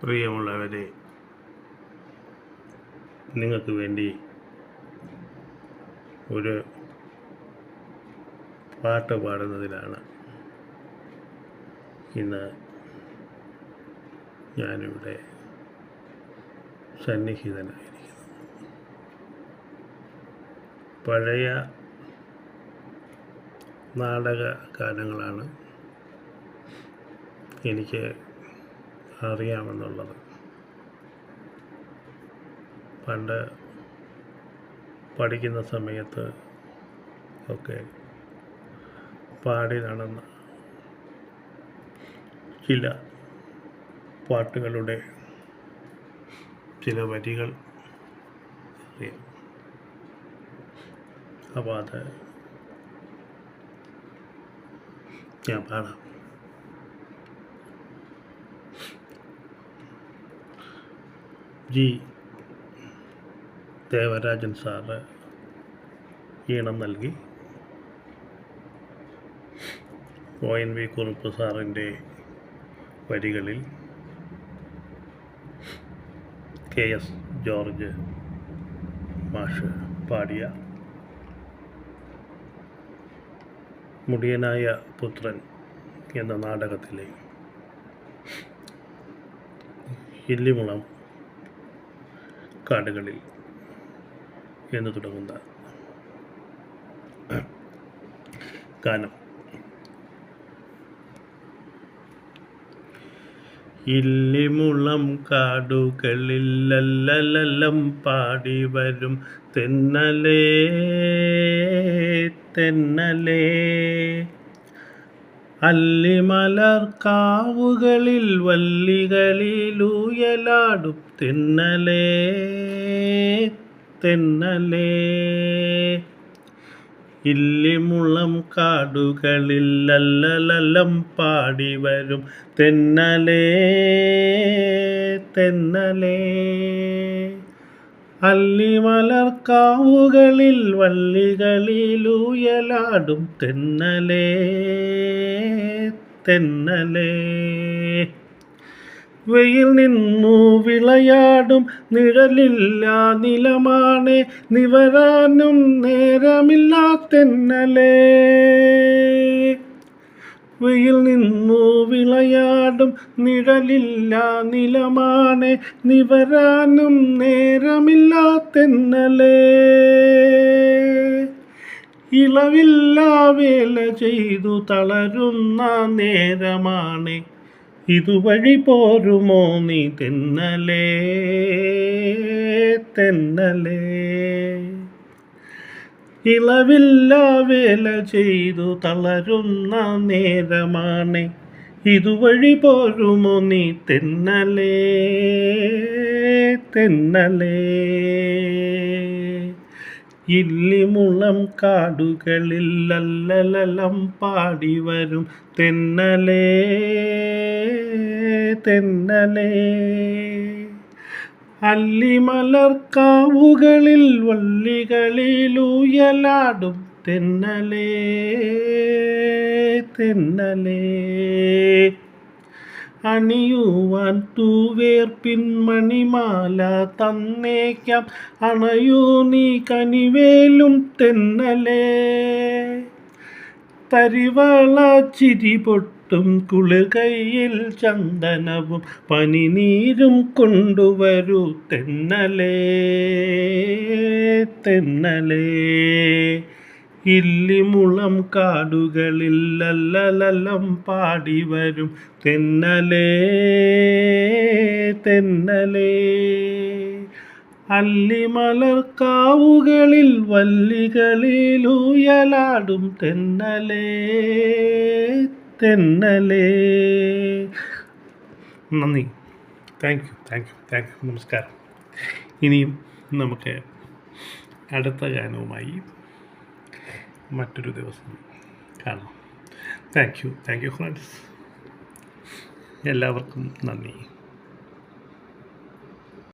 പ്രിയമുള്ളവരെ നിങ്ങൾക്ക് വേണ്ടി ഒരു പാട്ട് പാടുന്നതിലാണ് ഇന്ന് ഞാനിവിടെ സന്നിഹിതനായിരിക്കുന്നത്. പഴയ നാടക ഗാനങ്ങളാണ് എനിക്ക് അറിയാമെന്നുള്ളത്. പണ്ട് പഠിക്കുന്ന സമയത്ത് ഒക്കെ പാടി നടന്ന ചില പാട്ടുകളുടെ ചില വരികൾ അറിയാം. അപ്പോൾ അത് ഞാൻ പാടാം. ജി. ദേവരാജൻ സാറ് ഈണം നൽകി. ഒ എൻ വി കുറുപ്പ് സാറിന്റെ വരികളിൽ കെ എസ് ജോർജ് മാഷ് പാടിയ മുടിയനായ പുത്രൻ എന്ന നാടകത്തിലെ ഇല്ലിമുളം കാടുകളിൽ എന്ന് തുടങ്ങുന്ന ഗാനം. ഇല്ലിമുളം കാടുകളില്ലല്ലലം പാടി വരും തെന്നലേ തെന്നലേ. അല്ലിമലർ കാവുകളിൽ വല്ലികളിലൂയലാടും തെന്നലേ തെന്നലേ. ഇല്ലിമുളം കാടുകളിൽ അല്ലലലം പാടി വരും തെന്നലേ തെന്നലേ. അല്ലിമലർ കാവുകളിൽ വള്ളികളിലൂയലാടും തെന്നലേ തെന്നലേ. വെയിൽ നിന്നു വിളയാടും നിഴലില്ല നിലമാണ് നിവരാനും നേരമില്ലാത്തെന്നലേ വെയിൽ നിന്നു വിളയാടും നിഴലില്ല നിലമാണ് നിവരാനും നേരമില്ലാത്തെന്നലേ. ഇളവില്ല വേല ചെയ്തു തളരുന്ന നേരമാണ് ഇതുവഴി പോരുമോ നീ തെന്നലേ തെന്നലേ. ഇളവില്ല വേല ചെയ്തു തളരുന്ന നേരമാണ്. ഇതുവഴി പോരുമോ നീ തെന്നലേ തെന്നലേ. ഇല്ലിമുളം കാടുകളിൽ ലല്ലലലം പാടി വരും തെന്നലേ തെന്നലേ. അല്ലിമലർ കാവുകളിൽ വള്ളികളിലൂയലാടും തെന്നലേ തെന്നലേ. അണിയുവാൻ തൂവേർപ്പിൻ മണിമാല തന്നേക്കാം അണയൂ നീ കനിവേലും തെന്നലേ. തരിവള ചിരി പൊട്ടും കുളിർകൈയിൽ ചന്ദനവും പനിനീരും കൊണ്ടുവരൂ തെന്നലേ തെന്നലേ. ഇല്ലിമുളം കാടുകളിൽ ലല്ലലലം പാടി വരും തെന്നലേ തെന്നലേ. അല്ലിമലർക്കാവുകളിൽ കാവുകളിൽ വല്ലികളിലൂയലാടും തെന്നലേ തെന്നലേ. നന്ദി. Thank you thank you thank you നമസ്കാരം. ഇനിയും നമുക്ക് അടുത്ത ഗാനവുമായി മറ്റൊരു ദിവസം കാണാം. Thank you thank you friends എല്ലാവർക്കും നന്ദി.